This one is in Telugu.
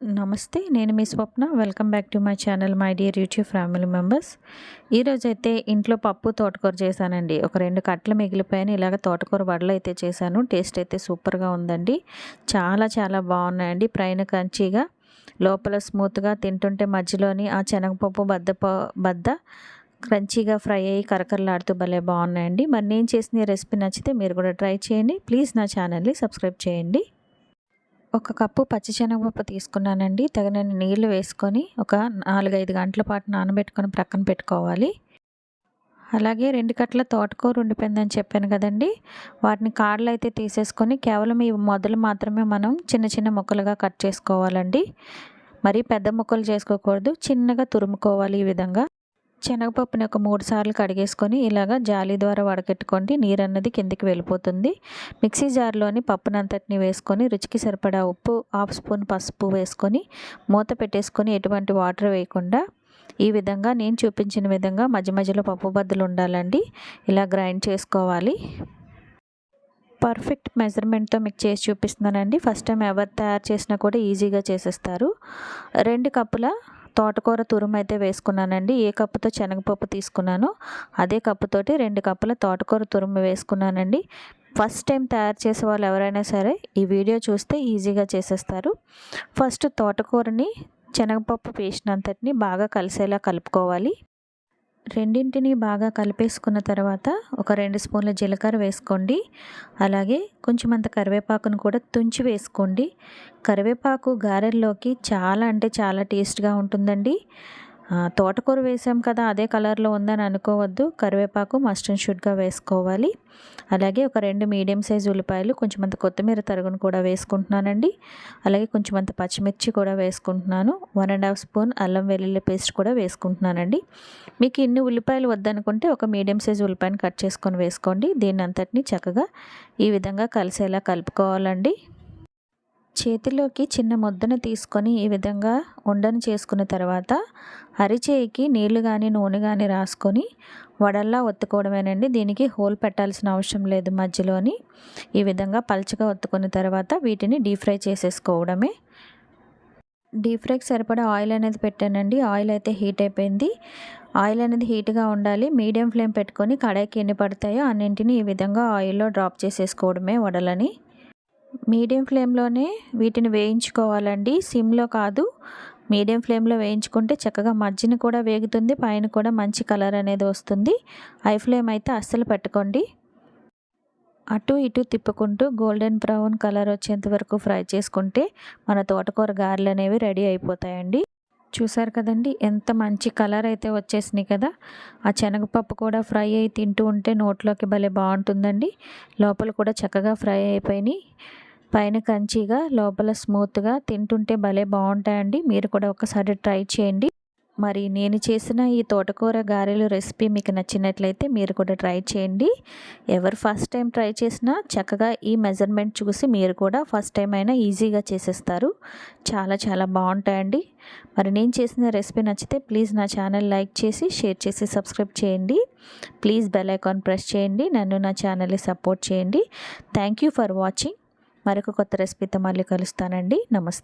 నమస్తే నేను మీ Swapna. Welcome back to my channel my dear YouTube family members. ఈరోజైతే ఇంట్లో పప్పు తోటకూర చేశానండి. ఒక రెండు కట్టలు మిగిలిపోయాను ఇలాగ తోటకూర వడలు అయితే చేశాను. టేస్ట్ అయితే సూపర్గా ఉందండి. చాలా చాలా బాగున్నాయండి. పైన కంచిగా లోపల స్మూత్గా తింటుంటే మధ్యలోని ఆ శనగపప్పు బద్ద బద్ద క్రంచీగా ఫ్రై అయ్యి కరకరలాడుతూ భలే బాగున్నాయండి. మరి నేను చేసిన రెసిపీ నచ్చితే మీరు కూడా ట్రై చేయండి. ప్లీజ్ నా ఛానల్ని సబ్స్క్రైబ్ చేయండి. ఒక కప్పు పచ్చిశనగపప్పు తీసుకున్నానండి. తగినన్ని నీళ్ళు వేసుకొని ఒక నాలుగైదు గంటల పాటు నానబెట్టుకొని ప్రక్కన పెట్టుకోవాలి. అలాగే రెండు కట్టల తోటకూర ఉండిపోయిందని చెప్పాను కదండి. వాటిని కాడలు అయితే తీసేసుకొని కేవలం ఈ మొదలు మాత్రమే మనం చిన్న చిన్న ముక్కలుగా కట్ చేసుకోవాలండి. మరి పెద్ద ముక్కలు చేసుకోకూడదు. చిన్నగా తురుముకోవాలి ఈ విధంగా. శనగపప్పుని ఒక మూడు సార్లు కడిగేసుకొని ఇలాగ జాలి ద్వారా వడకెట్టుకోండి. నీరు అన్నది కిందికి వెళ్ళిపోతుంది. మిక్సీ జార్లోని పప్పునంతటిని వేసుకొని రుచికి సరిపడా ఉప్పు హాఫ్ స్పూన్ పసుపు వేసుకొని మూత పెట్టేసుకొని ఎటువంటి వాటర్ వేయకుండా ఈ విధంగా నేను చూపించిన విధంగా మధ్య మధ్యలో పప్పు బద్దలు ఉండాలండి. ఇలా గ్రైండ్ చేసుకోవాలి. పర్ఫెక్ట్ మెజర్మెంట్తో మీకు చేసి చూపిస్తున్నానండి. ఫస్ట్ టైం ఎవరు తయారు చేసినా కూడా ఈజీగా చేసేస్తారు. రెండు కప్పుల తోటకూర తురుము అయితే వేసుకున్నానండి. ఏ కప్పుతో శనగపప్పు తీసుకున్నానో అదే కప్పుతోటి రెండు కప్పుల తోటకూర తురుము వేసుకున్నానండి. ఫస్ట్ టైం తయారు చేసే వాళ్ళు ఎవరైనా సరే ఈ వీడియో చూస్తే ఈజీగా చేసేస్తారు. ఫస్ట్ తోటకూరని శనగపప్పు పేస్ట్ అంతటిని బాగా కలిసేలా కలుపుకోవాలి. రెండింటిని బాగా కలిపేసుకున్న తర్వాత ఒక రెండు స్పూన్ల జీలకర్ర వేసుకోండి. అలాగే కొంచెం అంత కరివేపాకును కూడా తుంచి వేసుకోండి. కరివేపాకు గారెల్లోకి చాలా అంటే చాలా టేస్ట్గా ఉంటుందండి. తోటకూర వేసాం కదా అదే కలర్లో ఉందని అనుకోవద్దు. కరివేపాకు మస్ట్ అండ్ షుడ్గా వేసుకోవాలి. అలాగే ఒక రెండు మీడియం సైజ్ ఉల్లిపాయలు కొంచెం అంత కొత్తిమీర తరుగును కూడా వేసుకుంటున్నానండి. అలాగే కొంచెం అంత పచ్చిమిర్చి కూడా వేసుకుంటున్నాను. వన్ అండ్ హాఫ్ స్పూన్ అల్లం వెల్లుల్లి పేస్ట్ కూడా వేసుకుంటున్నానండి. మీకు ఇన్ని ఉల్లిపాయలు వద్దనుకుంటే ఒక మీడియం సైజ్ ఉల్లిపాయను కట్ చేసుకొని వేసుకోండి. దీన్ని అంతటిని చక్కగా ఈ విధంగా కలిసేలా కలుపుకోవాలండి. చేతిలోకి చిన్న ముద్దను తీసుకొని ఈ విధంగా ఉండను చేసుకున్న తర్వాత అరిచేయికి నీళ్ళు కానీ నూనె కానీ రాసుకొని వడల్లా ఒత్తుకోవడమేనండి. దీనికి హోల్ పెట్టాల్సిన అవసరం లేదు మధ్యలోని. ఈ విధంగా పల్చగా ఒత్తుకున్న తర్వాత వీటిని డీప్ ఫ్రై చేసేసుకోవడమే. డీప్ ఫ్రైకి సరిపడా ఆయిల్ అనేది పెట్టానండి. ఆయిల్ అయితే హీట్ అయిపోయింది. ఆయిల్ అనేది హీట్గా ఉండాలి. మీడియం ఫ్లేమ్ పెట్టుకొని కడాయికి ఎన్ని పడతాయో అన్నింటిని ఈ విధంగా ఆయిల్లో డ్రాప్ చేసేసుకోవడమే వడలని. మీడియం ఫ్లేమ్లోనే వీటిని వేయించుకోవాలండి. సిమ్లో కాదు. మీడియం ఫ్లేమ్లో వేయించుకుంటే చక్కగా మజ్జిని కూడా వేగుతుంది పైన కూడా మంచి కలర్ అనేది వస్తుంది. హై ఫ్లేమ్ అయితే అస్సలు పెట్టుకోండి. అటు ఇటు తిప్పుకుంటూ గోల్డెన్ బ్రౌన్ కలర్ వచ్చేంత వరకు ఫ్రై చేసుకుంటే మన తోటకూర గారెలు అనేవి రెడీ అయిపోతాయండి. చూసారు కదండి? ఎంత మంచి కలర్ అయితే వచ్చేసినాయి కదా? ఆ శనగపప్పు కూడా ఫ్రై అయి తింటూ ఉంటే నోట్లోకి భలే బాగుంటుందండి. లోపల కూడా చక్కగా ఫ్రై అయిపోయినాయి. పైన కంచిగా లోపల స్మూత్గా తింటుంటే భలే బాగుంటాయండి. మీరు కూడా ఒకసారి ట్రై చేయండి. మరి నేను చేసిన ఈ తోటకూర గారెలు రెసిపీ మీకు నచ్చినట్లయితే మీరు కూడా ట్రై చేయండి. ఎవరు ఫస్ట్ టైం ట్రై చేసినా చక్కగా ఈ మెజర్మెంట్ చూసి మీరు కూడా ఫస్ట్ టైం అయినా ఈజీగా చేసేస్తారు. చాలా చాలా బాగుంటాయండి. మరి నేను చేసిన రెసిపీ నచ్చితే ప్లీజ్ నా ఛానల్ లైక్ చేసి షేర్ చేసి సబ్స్క్రైబ్ చేయండి. ప్లీజ్ బెల్ ఐకాన్ ప్రెస్ చేయండి. నన్ను నా ఛానల్ని సపోర్ట్ చేయండి. Thank you for watching. మరొక కొత్త రెసిపీతో మళ్ళీ కలుస్తానండి. నమస్తే.